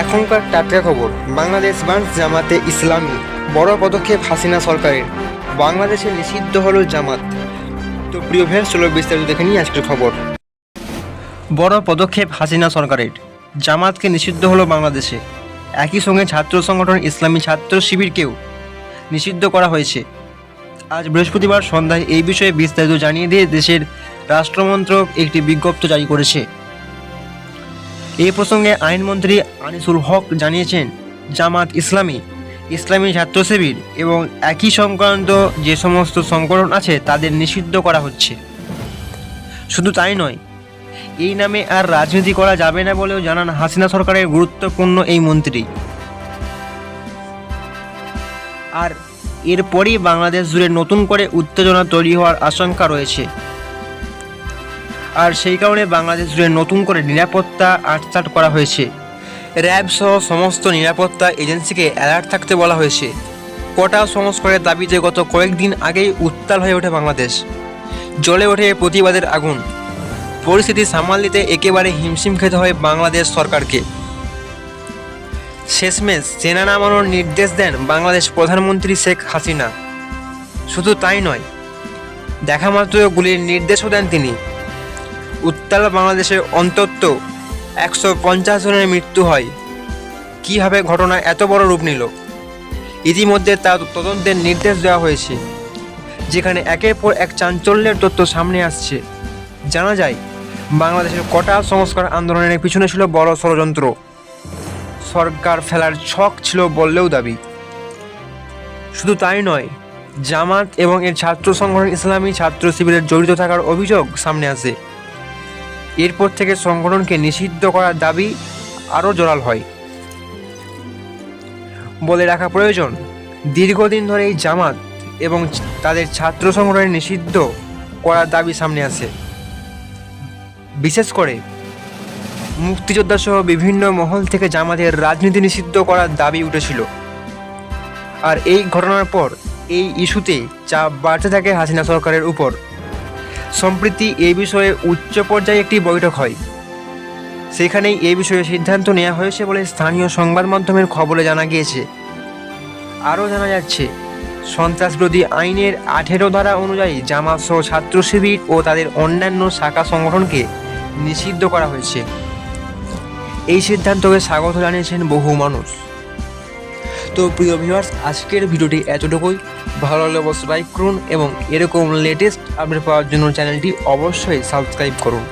এখনকার টাটকা খবর, বাংলাদেশ বান্স জামাতে ইসলামী, বড় পদক্ষেপ হাসিনা সরকারের, বাংলাদেশে নিষিদ্ধ হল জামাত। তো প্রিয় ভের চলো বিস্তারিত দেখে নিই আজকের খবর। বড় পদক্ষেপ হাসিনা সরকারের, জামাতকে নিষিদ্ধ হলো বাংলাদেশে। একই সঙ্গে ছাত্র সংগঠন ইসলামী ছাত্র শিবিরকেও নিষিদ্ধ করা হয়েছে। আজ বৃহস্পতিবার সন্ধ্যায় এই বিষয়ে বিস্তারিত জানিয়ে দিয়ে দেশের রাষ্ট্রমন্ত্রক একটি বিজ্ঞপ্তি জারি করেছে। এই প্রসঙ্গে আইনমন্ত্রী আনিসুল হক জানিয়েছেন, জামাত ইসলামী ইসলামী ছাত্র শিবির এবং একই সংক্রান্ত যে সমস্ত সংগঠন আছে তাদের নিষিদ্ধ করা হচ্ছে। শুধু তাই নয়, এই নামে আর রাজনীতি করা যাবে না বলেও জানান হাসিনা সরকারের গুরুত্বপূর্ণ এই মন্ত্রী। আর এরপরই বাংলাদেশ জুড়ে নতুন করে উত্তেজনা তৈরি হওয়ার আশঙ্কা রয়েছে। আর সেই কারণে বাংলাদেশ জুড়ে নতুন করে নিরাপত্তা আটচাট করা হয়েছে। র্যাব সহ সমস্ত নিরাপত্তা এজেন্সিকে অ্যালার্ট থাকতে বলা হয়েছে। কোটা সংস্কারের দাবিতে গত কয়েকদিন আগেই উত্তাল হয়ে ওঠে বাংলাদেশ। জ্বলে ওঠে প্রতিবাদের আগুন। পরিস্থিতি সামাল দিতে একেবারে হিমশিম খেতে হয় বাংলাদেশ সরকারকে। শেষমেশ সেনা নামানোর নির্দেশ দেন বাংলাদেশ প্রধানমন্ত্রী শেখ হাসিনা। শুধু তাই নয়, দেখা মাত্র গুলির নির্দেশও দেন তিনি। উত্তাল বাংলাদেশে অন্তত একশো পঞ্চাশ জনের মৃত্যু হয়। কীভাবে ঘটনা এত বড় রূপ নিল? ইতিমধ্যে তা তদন্তের নির্দেশ দেওয়া হয়েছে, যেখানে একের পর এক চাঞ্চল্যের তথ্য সামনে আসছে। জানা যায়, বাংলাদেশের কটা সংস্কার আন্দোলনের পিছনে ছিল বড় ষড়যন্ত্র। সরকার ফেলার ছক ছিল বললেও দাবি। শুধু তাই নয়, জামাত এবং এর ছাত্র সংগঠন ইসলামী ছাত্র শিবিরের জড়িত থাকার অভিযোগ সামনে আসে। এরপর থেকে সংগঠনকে নিষিদ্ধ করার দাবি আরও জোরাল হয়। বলে রাখা প্রয়োজন, দীর্ঘদিন ধরে এই জামাত এবং তাদের ছাত্র সংগঠনের নিষিদ্ধ করার দাবি সামনে আসে বিশেষ করে মুক্তিযোদ্ধা সহ বিভিন্ন মহল থেকে জামাতের রাজনীতি নিষিদ্ধ করার দাবি উঠেছিল। আর এই ঘটনার পর এই ইস্যুতে চাপ বাড়তে থাকে হাসিনা সরকারের উপর। সম্প্রতি এ বিষয়ে উচ্চ পর্যায়ে একটি বৈঠক হয়। সেখানেই এ বিষয়ে সিদ্ধান্ত নেওয়া হয়েছে বলে স্থানীয় সংবাদ মাধ্যমের খবরে জানা গিয়েছে। আরও জানা যাচ্ছে, সন্ত্রাসবিরোধী আইনের আঠেরো ধারা অনুযায়ী জামাত সহ ছাত্র শিবির ও তাদের অন্যান্য শাখা সংগঠনকে নিষিদ্ধ করা হয়েছে। এই সিদ্ধান্তকে স্বাগত জানিয়েছেন বহু মানুষ। তো প্রিয় ভিউয়ার্স আজকের ভিডিওটি এতটুকুই। ভালো লাগলে অবশ্যই লাইক করুন এবং এরকম লেটেস্ট আপডেট পাওয়ার জন্য চ্যানেলটি অবশ্যই সাবস্ক্রাইব করুন।